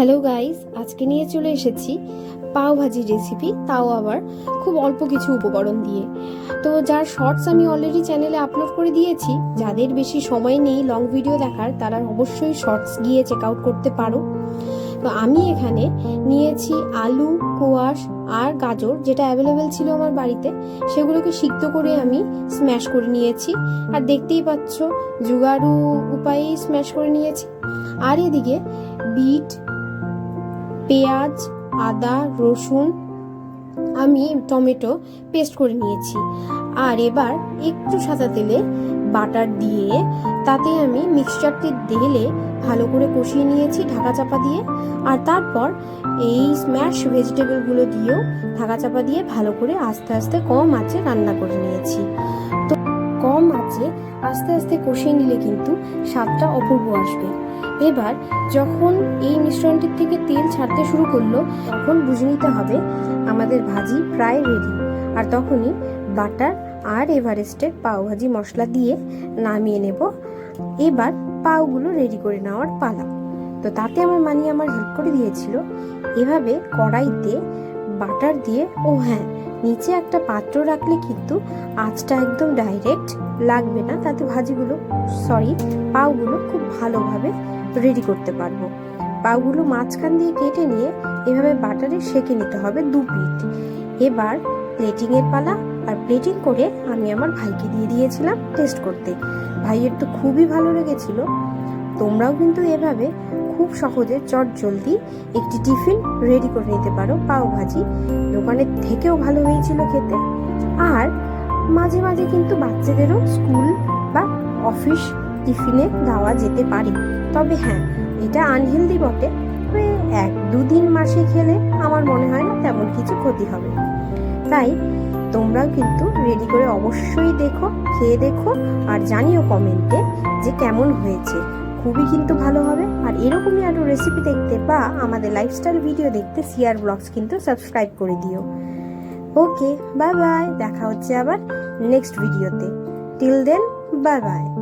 Hello guys আজকে নিয়ে চলে এসেছি পাও ভাজি রেসিপি তাও আবার খুব অল্প কিছু উপকরণ দিয়ে। তো যার শর্টস আমি অলরেডি চ্যানেলে আপলোড করে দিয়েছি, যাদের বেশি সময় নেই লং ভিডিও দেখার, তারা অবশ্যই শর্টস গিয়ে চেক আউট করতে পারো। তো আমি এখানে নিয়েছি আলু, কোয়াশ আর গাজর, যেটা অ্যাভেলেবেল ছিল আমার বাড়িতে। সেগুলোকে সিদ্ধ করে আমি স্ম্যাশ করে নিয়েছি। আর দেখতেই পাচ্ছ জুগাড়ু উপায়েই স্ম্যাশ করে নিয়েছি। আর এদিকে বিট পেঁয়াজ, আদা, রসুন, আমি টমেটো পেস্ট করে নিয়েছি। আর এবার একটু সাদা তেলে বাটার দিয়ে তাতে আমি মিক্সচারটি ঢেলে ভালো করে কষিয়ে নিয়েছি ঢাকা চাপা দিয়ে। আর তারপর এই স্ম্যাশ ভেজিটেবলগুলো দিয়েও ঢাকা চাপা দিয়ে ভালো করে আস্তে আস্তে কম আঁচে রান্না করে নিয়েছি। তো কম আছে, আস্তে আস্তে কষিয়ে নিলে কিন্তু স্বাদটা অপূর্ব আসবে। এবার যখন এই মিশ্রণটির থেকে তেল ছাড়তে শুরু করল, তখন বুঝে নিতে হবে আমাদের ভাজি প্রায় রেডি আর তখনই বাটার আর এভারেস্টের পাও ভাজি মশলা দিয়ে নামিয়ে নেব। এবার পাওগুলো রেডি করে নেওয়ার পালা। তো তাতে আমার মানি আমার হেল্প করে দিয়েছিল। এভাবে কড়াইতে বাটার দিয়ে, ও হ্যাঁ নিচে একটা পাত্র রাখলে কিন্তু আঁচটা একদম ডাইরেক্ট লাগবে না। তাতে ভাজিগুলো সরি পাওগুলো খুব ভালোভাবে রেডি করতে পারব। পাউগুলো মাঝখান দিয়ে কেটে নিয়ে এভাবে বাটারে সেকে নিতে হবে দু পিঠ। এবার প্লেটিং এর পালা আর প্লেটিং করে আমি আমার ভাইকে দিয়ে দিয়েছিলাম টেস্ট করতে। ভাইয়ের তো খুবই ভালো লেগেছিল। তোমরাও কিন্তু এভাবে খুব সহজে চট জলদি একটি টিফিন রেডি করে নিতে পারো, পাও ভাজি। দোকানের থেকেও ভালো হয়েছিল খেতে। আর মাঝে মাঝে কিন্তু বাচ্চাদেরও স্কুল বা অফিস টিফিনে দেওয়া যেতে পারে। তবে হ্যাঁ এটা আনহেলদি বটে। এক দুদিন মাসে খেলে আমার মনে হয় না তেমন কিছু ক্ষতি হবে। তাই তোমরাও কিন্তু রেডি করে অবশ্যই দেখো, খেয়ে দেখো, আর জানিও কমেন্টে যে কেমন হয়েছে। খুবই কিন্তু ভালো হবে। আর এরকমই আরও রেসিপি দেখতে বা আমাদের লাইফস্টাইল ভিডিও দেখতে সিআর ব্লগস কিন্তু সাবস্ক্রাইব করে দিও। ওকে বাই বাই দেখা হচ্ছে আবার নেক্সট ভিডিওতে টিল দেন বাই বাই